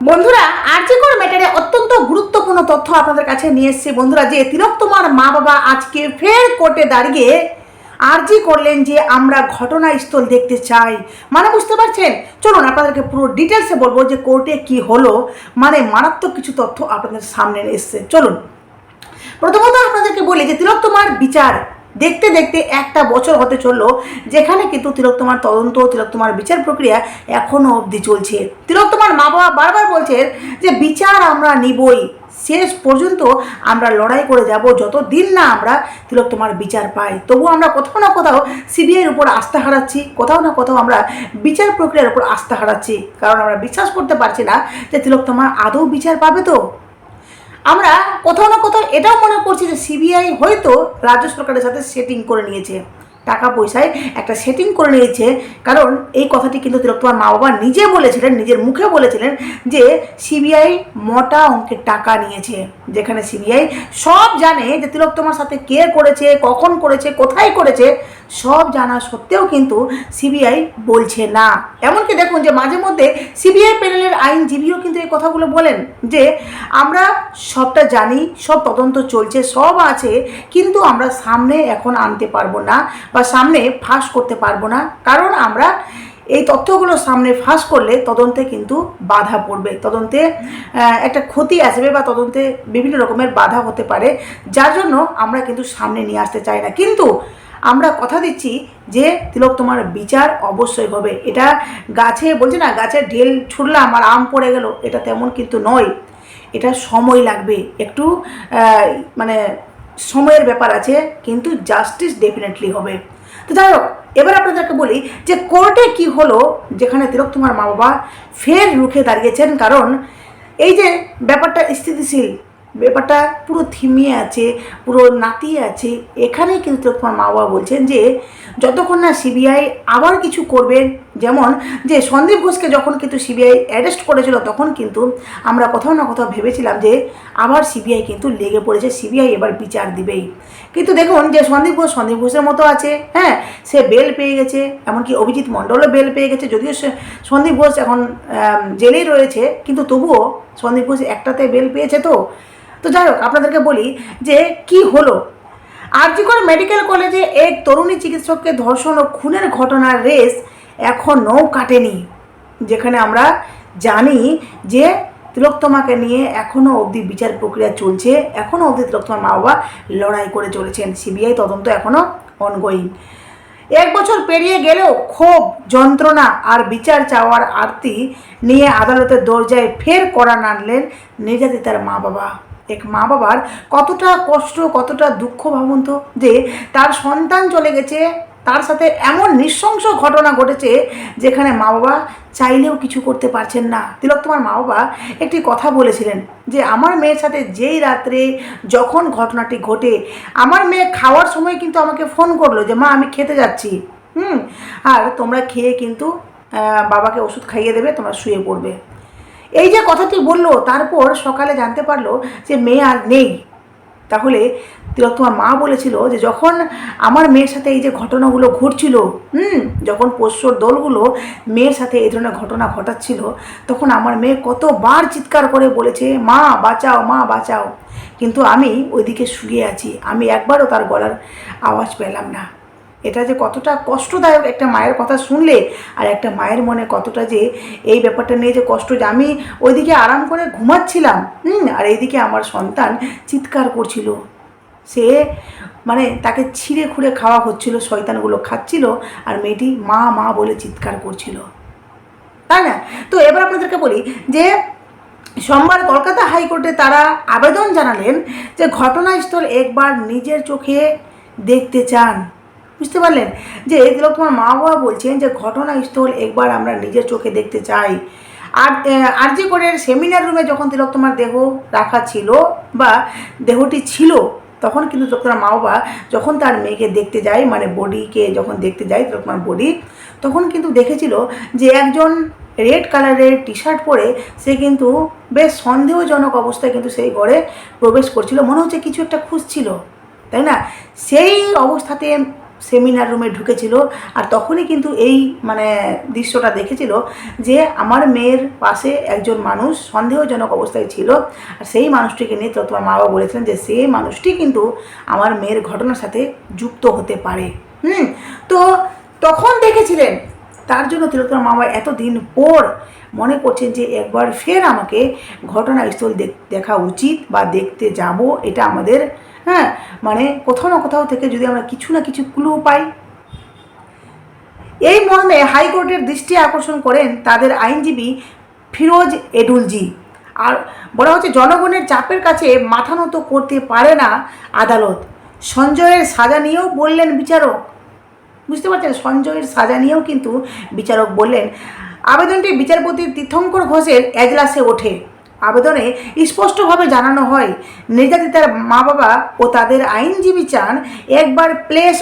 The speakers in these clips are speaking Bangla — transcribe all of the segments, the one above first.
বন্ধুরা আর্যিকর ম্যাটারে অত্যন্ত গুরুত্বপূর্ণ তথ্য আপনাদের কাছে নিয়ে এসেছে। বন্ধুরা, যে তিলক তোমার মা বাবা আজকে ফের কোর্টে দাঁড়িয়ে আর্জি করলেন যে আমরা ঘটনাস্থল দেখতে চাই। মানে বুঝতে পারছেন? চলুন আপনাদেরকে পুরো ডিটেলসে বলব যে কোর্টে কি হলো। মানে মারাত্মক কিছু তথ্য আপনাদের সামনে এসছে। চলুন। প্রথমত আপনাদেরকে বলি যে তিলক তোমার বিচার দেখতে দেখতে একটা বছর হতে চলল, যেখানে কিন্তু তিলক তোমার তদন্ত, তিলক তোমার বিচার প্রক্রিয়া এখনও অবধি চলছে। তিলক তোমার মা বাবা বারবার বলছেন যে বিচার আমরা নিবই, শেষ পর্যন্ত আমরা লড়াই করে যাব, যত দিন না আমরা তিলক তোমার বিচার পাই। তবু আমরা কোথাও না কোথাও সিবিআইয়ের উপর আস্থা হারাচ্ছি, কোথাও না কোথাও আমরা বিচার প্রক্রিয়ার উপর আস্থা হারাচ্ছি। কারণ আমরা বিশ্বাস করতে পারছি না যে তিলক তোমার আদৌ বিচার পাবে তো। আমরা কোথাও না কোথাও এটাও মনে করছি যে সিবিআই হয়তো রাজ্য সরকারের সাথে সেটিং করে নিয়েছে। টাকা পয়সায় একটা সেটিং করে নিয়েছে। কারণ এই কথাটি কিন্তু তিলোত্তমার মা বাবা নিজে বলেছিলেন, নিজের মুখে বলেছিলেন যে সিবিআই মোটা অঙ্কের টাকা নিয়েছে। যেখানে সিবিআই সব জানে যে তিলোত্তমার সাথে কে করেছে, কখন করেছে, কোথায় করেছে। সব জানা সত্ত্বেও কিন্তু সিবিআই বলছে না। এমনকি দেখুন যে মাঝে মধ্যে সিবিআই প্যানেলের আইনজীবীও কিন্তু এই কথাগুলো বলেন যে, আমরা সবটা জানি, সব তদন্ত চলছে, সব আছে, কিন্তু আমরা সামনে এখন আনতে পারব না বা সামনে ফাঁস করতে পারব না। কারণ আমরা এই তথ্যগুলো সামনে ফাঁস করলে তদন্তে কিন্তু বাধা পড়বে। তদন্তে একটা ক্ষতি আসবে বা তদন্তে বিভিন্ন রকমের বাধা হতে পারে। যার জন্য আমরা কিন্তু সামনে নিয়ে আসতে চাই না। কিন্তু আমরা কথা দিচ্ছি যে, তিলক, তোমার বিচার অবশ্যই হবে। এটা গাছে, বলছে না, গাছে ঢেল ছুড়লাম আর আম পড়ে গেল, এটা তেমন কিন্তু নয়। এটা সময় লাগবে। একটু মানে সময়ের ব্যাপার আছে, কিন্তু জাস্টিস ডেফিনেটলি হবে। তো যাই হোক, এবার আপনাদেরকে বলি যে কোর্টে কি হলো, যেখানে তিলক, তোমার মা বাবা ফের রুখে দাঁড়িয়েছেন। কারণ এই যে ব্যাপারটা স্থিতিশীল ব্যাপারটা পুরো থিমিয়ে আছে, পুরো নাতি আছে। এখানেই কিন্তু তোমার মা বাবা বলছেন যে, যতক্ষণ না সিবিআই আবার কিছু করবেন যেমন যে সন্দীপ ঘোষকে যখন কিন্তু সিবিআই অ্যারেস্ট করেছিল, তখন কিন্তু আমরা কোথাও না কোথাও ভেবেছিলাম যে আবার সিবিআই কিন্তু লেগে পড়েছে সিবিআই এবার বিচার দিবেই। কিন্তু দেখুন যে সন্দীপ ঘোষ, সন্দীপ ঘোষের মতো আছে হ্যাঁ সে বেল পেয়ে গেছে, এমনকি অভিজিৎ মণ্ডলও বেল পেয়ে গেছে, যদিও সন্দীপ ঘোষ এখন জেলেই রয়েছে, কিন্তু তবুও সন্দীপ ঘোষ একটাতে বেল পেয়েছে তো। তো যাই হোক, আপনাদেরকে বলি যে কি হলো? আরজিকর মেডিকেল কলেজে এক তরুণী চিকিৎসককে ধর্ষণ ও খুনের ঘটনার রেস এখনও কাটেনি। যেখানে আমরা জানি যে তিলোত্তমাকে নিয়ে এখনও অবধি বিচার প্রক্রিয়া চলছে। এখনও অবধি তিলোত্তমার মা বাবা লড়াই করে চলেছেন। সিবিআই তদন্ত এখনও অনগোয়িং এক বছর পেরিয়ে গেলেও ক্ষোভ, যন্ত্রণা আর বিচার চাওয়ার আরতি নিয়ে আদালতের দরজায় ফের করা নাড়লেন নির্যাতিতার মা বাবা এক মা বাবার কতটা কষ্ট, কতটা দুঃখ ভাবন্ত যে তার সন্তান চলে গেছে, তার সাথে এমন নৃশংস ঘটনা ঘটেছে যেখানে মা বাবা চাইলেও কিছু করতে পারছেন না। তিলক, তোমার মা বাবা একটি কথা বলেছিলেন যে, আমার মেয়ের সাথে যেই রাত্রে যখন ঘটনাটি ঘটে, আমার মেয়ে খাওয়ার সময় কিন্তু আমাকে ফোন করল যে, মা, আমি খেতে যাচ্ছি। হুম, আর তোমরা খেয়ে কিন্তু বাবাকে ওষুধ খাইয়ে দেবে, তোমরা শুয়ে পড়বে। এই যে কথাটি বলল, তারপর সকালে জানতে পারল যে মেয়ে আর নেই। তাহলে তোমার মা বলেছিল যে যখন আমার মেয়ের সাথে এই যে ঘটনাগুলো ঘটছিল, হুম, যখন পোষ্যর দলগুলো মেয়ের সাথে এই ধরনের ঘটনা ঘটাচ্ছিল, তখন আমার মেয়ে কতবার চিৎকার করে বলেছে, মা, বাঁচাও মা, বাঁচাও। কিন্তু আমি ওইদিকে শুয়ে আছি, আমি একবারও তার গলার আওয়াজ পেলাম না। এটা যে কতটা কষ্টদায়ক একটা মায়ের কথা শুনলে আর একটা মায়ের মনে কতটা যে এই ব্যাপারটা নিয়ে যে কষ্ট যে আমি ওইদিকে আরাম করে ঘুমাচ্ছিলাম, হুম, আর এইদিকে আমার সন্তান চিৎকার করছিল। সে মানে তাকে ছিঁড়ে খুঁড়ে খাওয়া হচ্ছিল, শয়তানগুলো খাচ্ছিল আর মেয়েটি মা মা বলে চিৎকার করছিল। তাই না? তো এবার আপনাদেরকে বলি যে সোমবার কলকাতা হাইকোর্টে তারা আবেদন জানালেন যে ঘটনাস্থল একবার নিজের চোখে দেখতে চান। বুঝতে পারলেন? যে এগুলো তোমার মা বাবা বলছেন যে ঘটনাস্থল একবার আমরা নিজের চোখে দেখতে চাই। আর আর আরজি কোরের সেমিনার রুমে যখন তিলক তোমার দেহ রাখা ছিল বা দেহটি ছিল, তখন কিন্তু তোমার মা বাবা যখন তার মেয়েকে দেখতে যায় মানে বডিকে যখন দেখতে যায় তোমার বডি, তখন কিন্তু দেখেছিল যে একজন রেড কালারের টি শার্ট পরে সে কিন্তু বেশ সন্দেহজনক অবস্থায় কিন্তু সেই ঘরে প্রবেশ করছিল। মনে হচ্ছে কিছু একটা খুঁজছিল, তাই না? সেই অবস্থাতে সেমিনার রুমে ঢুকেছিল। আর তখনই কিন্তু এই মানে দৃশ্যটা দেখেছিল যে আমার মেয়ের পাশে একজন মানুষ সন্দেহজনক অবস্থায় ছিল। আর সেই মানুষটিকে নিয়ে তো তোমার মা বাবা বলেছিলেন যে সেই মানুষটি কিন্তু আমার মেয়ের ঘটনার সাথে যুক্ত হতে পারে। হুম? তো তখন দেখেছিলেন, তার জন্য তিলোত্তমা মামা এতদিন পর মনে করছেন যে একবার ফের আমাকে ঘটনাস্থল দেখ- উচিত বা দেখতে যাব, এটা আমাদের হ্যাঁ মানে কোথাও না কোথাও থেকে যদি আমরা কিছু না কিছু ক্লু পাই। এই মর্মে হাইকোর্টের দৃষ্টি আকর্ষণ করেন তাদের আইনজীবী ফিরোজ এডুলজি। আর বলা হচ্ছে জনগণের চাপের কাছে মাথা নত করতে পারে না আদালত। সঞ্জয়ের সাজা নিয়েও বললেন বিচারক। বুঝতে পারছেন? সঞ্জয়ের সাজা নিয়েও কিন্তু বিচারক বললেন আবেদনটি বিচারপতি তীর্থঙ্কর ঘোষের এজলাসে ওঠে। আবেদনে স্পষ্টভাবে জানানো হয়, নির্যাতিতার মা বাবা ও তাদের আইনজীবী চান একবার প্লেস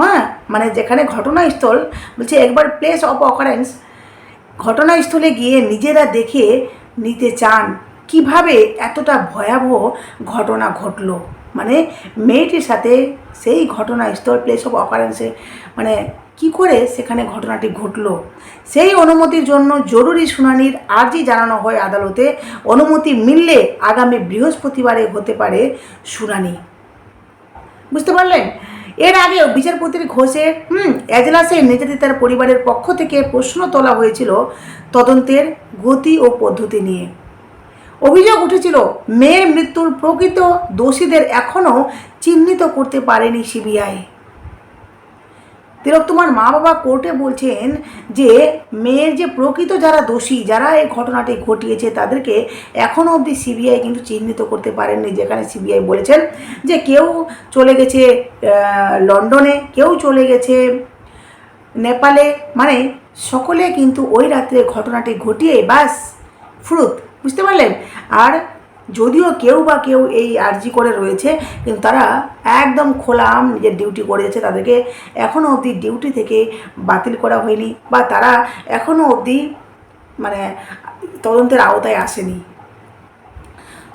হ্যাঁ মানে যেখানে ঘটনাস্থল, বলছে একবার প্লেস অফ অকারেন্স ঘটনাস্থলে গিয়ে নিজেরা দেখে নিতে চান। কীভাবে এতটা ভয়াবহ ঘটনা ঘটলো? মানে মেয়েটির সাথে সেই ঘটনাস্থল প্লেস অফ অকারেন্সে মানে কি করে সেখানে ঘটনাটি ঘটলো? সেই অনুমতির জন্য জরুরি শুনানির আর্জি জানানো হয় আদালতে। অনুমতি মিললে আগামী বৃহস্পতিবারে হতে পারে শুনানি। বুঝতে পারলেন? এর আগেও বিচারপতির ঘোষের, হুম, এজলাসে নির্যাতিতার পরিবারের পক্ষ থেকে প্রশ্ন তোলা হয়েছিল তদন্তের গতি ও পদ্ধতি নিয়ে। অভিযোগ উঠেছিল, মেয়ের মৃত্যুর প্রকৃত দোষীদের এখনও চিহ্নিত করতে পারেনি সিবিআই। তিলক, তোমার মা বাবা কোর্টে বলছেন যে, মেয়ের যে প্রকৃত যারা দোষী, যারা এই ঘটনাটি ঘটিয়েছে, তাদেরকে এখনও অবধি সিবিআই কিন্তু চিহ্নিত করতে পারেননি, যেখানে সিবিআই বলেছেন যে কেউ চলে গেছে লন্ডনে, কেউ চলে গেছে নেপালে মানে সকলে কিন্তু ওই রাত্রে ঘটনাটি ঘটিয়ে বাস, ফ্রুত বুঝতে পারলেন? আর যদিও কেউ বা কেউ এই আর্জি করে রয়েছে, কিন্তু তারা একদম খোলাম নিজের ডিউটি করে যাচ্ছে তাদেরকে। এখনও অবধি ডিউটি থেকে বাতিল করা হয়নি বা তারা এখনও অবধি মানে তদন্তের আওতায় আসেনি।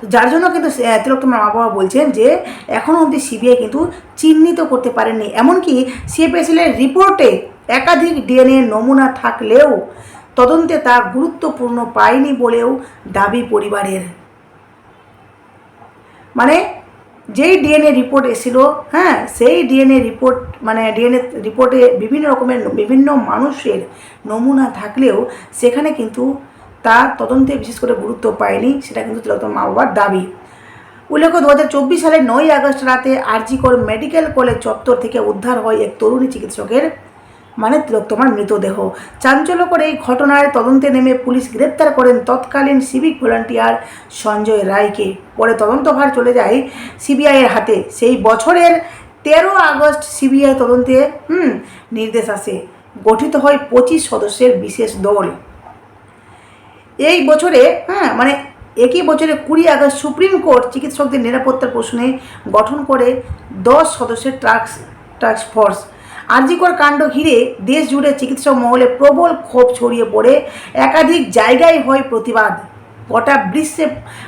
তো যার জন্য কিন্তু সে- তিলক তোমার মা বাবা বলছেন যে এখনও অবধি সিবিআই কিন্তু চিহ্নিত করতে পারেননি। এমনকি সিএপিএসএলের রিপোর্টে একাধিক ডিএনএ নমুনা থাকলেও তদন্তে তা গুরুত্বপূর্ণ পায়নি বলেও দাবি পরিবারের। মানে যেই ডিএনএ রিপোর্ট এসেছিল হ্যাঁ সেই ডিএনএ রিপোর্ট মানে ডিএনএ রিপোর্টে বিভিন্ন রকমের, বিভিন্ন মানুষের নমুনা থাকলেও সেখানে কিন্তু তা তদন্তে বিশেষ করে গুরুত্ব পায়নি, সেটা কিন্তু তিলোত্তম মা বাবার দাবি। উল্লেখ্য, দু হাজার চব্বিশ সালের নয় আগস্ট রাতে আরজিকর মেডিকেল কলেজ চত্বর থেকে উদ্ধার হয় এক তরুণী চিকিৎসকের মানে তিলক, তোমার মৃতদেহ। চাঞ্চল্যকর এই ঘটনার তদন্তে নেমে পুলিশ গ্রেপ্তার করেন তৎকালীন সিভিক ভলান্টিয়ার সঞ্জয় রায়কে। পরে তদন্তভার চলে যায় সিবিআইয়ের হাতে। সেই বছরের তেরো আগস্ট সিবিআই তদন্তে, হুম, নির্দেশ আসে। গঠিত হয় পঁচিশ সদস্যের বিশেষ দল। এই বছরে হ্যাঁ মানে একই বছরে কুড়ি আগস্ট সুপ্রিম কোর্ট চিকিৎসকদের নিরাপত্তার প্রশ্নে গঠন করে দশ সদস্যের ট্রাক্স টাস্ক ফোর্স। আরজিকর কাণ্ড ঘিরে দেশ জুড়ে চিকিৎসক মহলে প্রবল ক্ষোভ ছড়িয়ে পড়ে। একাধিক জায়গায় হয় প্রতিবাদ। গোটা বিশ্বে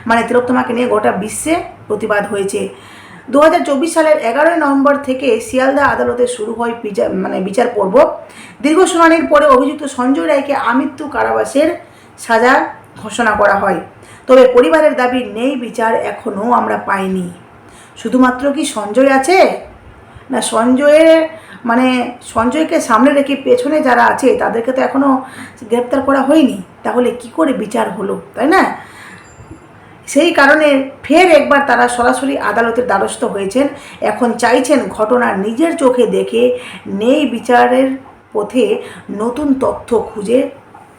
মানে তিলোত্তমাকে নিয়ে গোটা বিশ্বে প্রতিবাদ হয়েছে। দু হাজার চব্বিশ সালের এগারোই নভেম্বর থেকে শিয়ালদা আদালতে শুরু হয় বিচার মানে বিচার পর্ব। দীর্ঘ শুনানির পরে অভিযুক্ত সঞ্জয় রায়কে আমৃত্যু কারাবাসের সাজা ঘোষণা করা হয়। তবে পরিবারের দাবি, নেই বিচার এখনও আমরা পাইনি। শুধুমাত্র কি সঞ্জয় আছে? না, সঞ্জয়ের মানে সঞ্জয়কে সামনে রেখে পেছনে যারা আছে, তাদেরকে তো এখনও গ্রেপ্তার করা হয়নি। তাহলে কি করে বিচার হলো, তাই না? সেই কারণে ফের একবার তারা সরাসরি আদালতের দ্বারস্থ হয়েছেন। এখন চাইছেন ঘটনা নিজের চোখে দেখে নেই বিচারের পথে নতুন তথ্য খুঁজে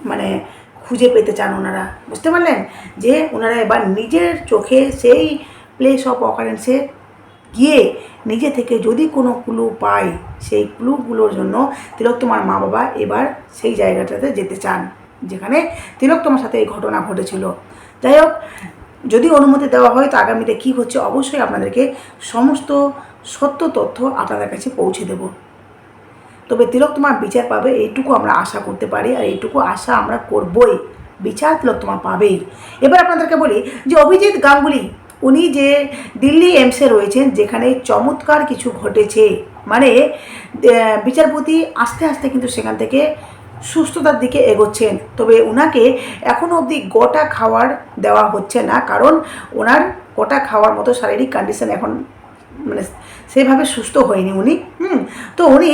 মানে খুঁজে পেতে চান ওনারা। বুঝতে পারলেন? যে ওনারা এবার নিজের চোখে সেই প্লেস অফ অকারেন্সে গিয়ে নিজে থেকে যদি কোনো ক্লু পায়, সেই ক্লুগুলোর জন্য তিলোত্তমার মা বাবা এবার সেই জায়গাটাতে যেতে চান, যেখানে তিলোত্তমার সাথে এই ঘটনা ঘটেছিল। যাই হোক, যদি অনুমতি দেওয়া হয় তো আগামীতে কী হচ্ছে অবশ্যই আপনাদেরকে সমস্ত সত্য তথ্য আপনাদের কাছে পৌঁছে দেব। তবে তিলোত্তমা বিচার পাবে, এইটুকু আমরা আশা করতে পারি আর এইটুকু আশা আমরা করবই। বিচার তিলোত্তমা পাবেই। এবার আপনাদেরকে বলি যে অভিজিৎ গাঙ্গুলি উনি যে দিল্লি এমসে রয়েছেন, যেখানে চমৎকার কিছু ঘটেছে মানে বিচারপতি আস্তে আস্তে কিন্তু সেখান থেকে সুস্থতার দিকে এগোচ্ছেন। তবে ওনাকে এখনও অবধি গোটা খাওয়ার দেওয়া হচ্ছে না, কারণ ওনার গোটা খাওয়ার মতো শারীরিক কন্ডিশন এখন মানে সেভাবে সুস্থ হয়নি উনি। হুম, তো উনি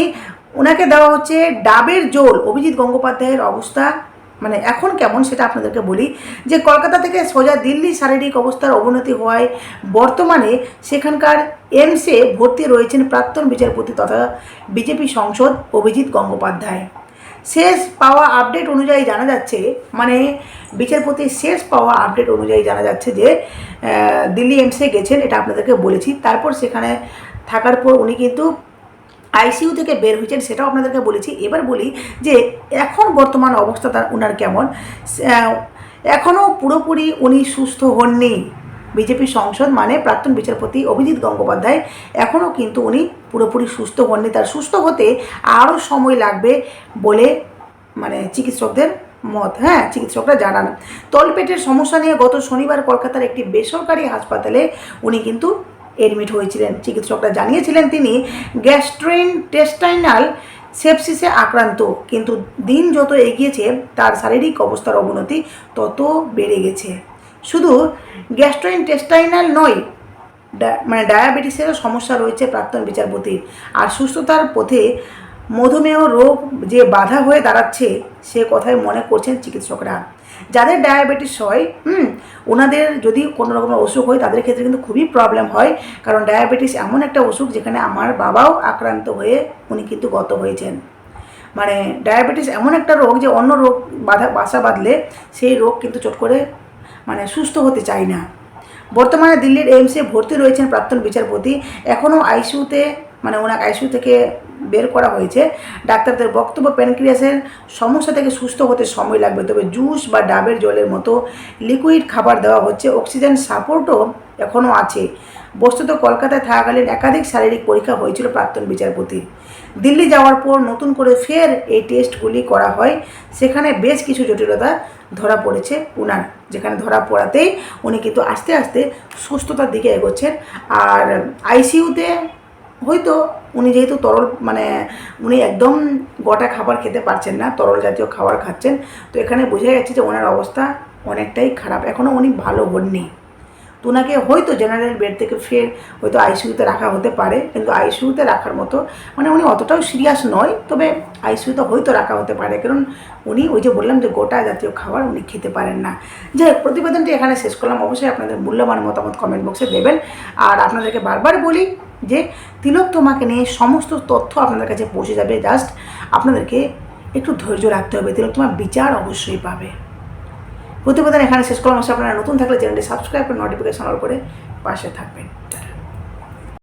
ওনাকে দেওয়া হচ্ছে ডাবের জোল অভিজিৎ গঙ্গোপাধ্যায়ের অবস্থা মানে এখন কেমন সেটা আপনাদেরকে বলি যে কলকাতা থেকে সোজা দিল্লি শারীরিক অবস্থার অবনতি হওয়ায় বর্তমানে সেখানকার এমসে ভর্তি রয়েছেন প্রাক্তন বিচারপতি তথা বিজেপি সংসদ অভিজিৎ গঙ্গোপাধ্যায়। শেষ পাওয়া আপডেট অনুযায়ী জানা যাচ্ছে মানে বিচারপতির শেষ পাওয়া আপডেট অনুযায়ী জানা যাচ্ছে যে দিল্লি এমসে গেছেন, এটা আপনাদেরকে বলেছি। তারপর সেখানে থাকার পর উনি কিন্তু আইসিইউ থেকে বের হয়েছেন, সেটাও আপনাদেরকে বলেছি। এবার বলি যে এখন বর্তমান অবস্থা তার ওনার কেমন? এখনও পুরোপুরি উনি সুস্থ হননি। বিজেপি সংসদ মানে প্রাক্তন বিচারপতি অভিজিৎ গঙ্গোপাধ্যায় এখনও কিন্তু উনি পুরোপুরি সুস্থ হননি। তার সুস্থ হতে আরও সময় লাগবে বলে মানে চিকিৎসকদের মত। হ্যাঁ চিকিৎসকরা জানান। তলপেটের সমস্যা নিয়ে গত শনিবার কলকাতার একটি বেসরকারি হাসপাতালে উনি কিন্তু এডমিট হয়েছিলেন। চিকিৎসকরা জানিয়েছিলেন তিনি, গ্যাস্ট্রেন টেস্টাইনাল সেপসিসে আক্রান্ত, কিন্তু দিন যত এগিয়েছে, তার শারীরিক অবস্থার অবনতি তত বেড়ে গেছে। শুধু গ্যাস্ট্রোইনটেস্টাইনাল নয়, ডা- মানে ডায়াবেটিসেরও সমস্যা রয়েছে প্রাক্তন বিচারপতির। আর সুস্থতার পথে মধুমেহ রোগ যে বাধা হয়ে দাঁড়াচ্ছে, সে কথাই মনে করছেন চিকিৎসকরা। যাদের ডায়াবেটিস হয়, হুম, ওনাদের যদি কোনো রকমের অসুখ হয়, তাদের ক্ষেত্রে কিন্তু খুবই প্রবলেম হয়। কারণ ডায়াবেটিস এমন একটা অসুখ যেখানে আমার বাবাও আক্রান্ত হয়ে উনি কিন্তু গত হয়েছেন। মানে ডায়াবেটিস এমন একটা রোগ যে অন্য রোগ বাধা, বাসা বাঁধলে সেই রোগ কিন্তু চট করে মানে সুস্থ হতে চায় না। বর্তমানে দিল্লির এইমসে ভর্তি রয়েছেন প্রাক্তন বিচারপতি। এখনও আইসিউতে মানে ওনাকে আইসিইউ থেকে বের করা হয়েছে। ডাক্তারদের বক্তব্য, প্যানক্রিয়াসের সমস্যা থেকে সুস্থ হতে সময় লাগবে, তবে জুস বা ডাবের জলের মতো লিকুইড খাবার দেওয়া হচ্ছে। অক্সিজেন সাপোর্টও এখনও আছে। বস্তুত কলকাতায় থাকাকালীন একাধিক শারীরিক পরীক্ষা হয়েছিল প্রাক্তন বিচারপতির। দিল্লি যাওয়ার পর নতুন করে ফের এই টেস্টগুলি করা হয়। সেখানে বেশ কিছু জটিলতা ধরা পড়েছে উনার, যেখানে ধরা পড়াতেই উনি কিন্তু আস্তে আস্তে সুস্থতার দিকে এগোচ্ছেন। আর আইসিইউতে হয়তো উনি যেহেতু তরল মানে উনি একদম গোটা খাবার খেতে পারছেন না, তরল জাতীয় খাবার খাচ্ছেন, তো এখানে বোঝা যাচ্ছে যে ওনার অবস্থা অনেকটাই খারাপ। এখনও উনি ভালো হননি। তো ওনাকে হয়তো জেনারেল বেড থেকে ফের হয়তো আইসিইউতে রাখা হতে পারে, কিন্তু আইসিইউতে রাখার মতো মানে উনি অতটাও সিরিয়াস নয়, তবে আইসিইউতে হয়তো রাখা হতে পারে, কারণ উনি ওই যে বললাম যে গোটা জাতীয় খাবার উনি খেতে পারেন না। যাই হোক, প্রতিবেদনটি এখানে শেষ করলাম। অবশ্যই আপনাদের মূল্যবান মতামত কমেন্ট বক্সে দেবেন। আর আপনাদেরকে বারবার বলি যে তিলক তোমাকে নিয়ে সমস্ত তথ্য আপনাদের কাছে পৌঁছে যাবে। জাস্ট আপনাদেরকে একটু ধৈর্য রাখতে হবে। তিলক তোমার বিচার অবশ্যই পাবে। প্রতিবেদন এখানে শেষ করলাম। আপনারা নতুন থাকলে চ্যানেলটি সাবস্ক্রাইব করে নোটিফিকেশন অল করে পাশে থাকবেন।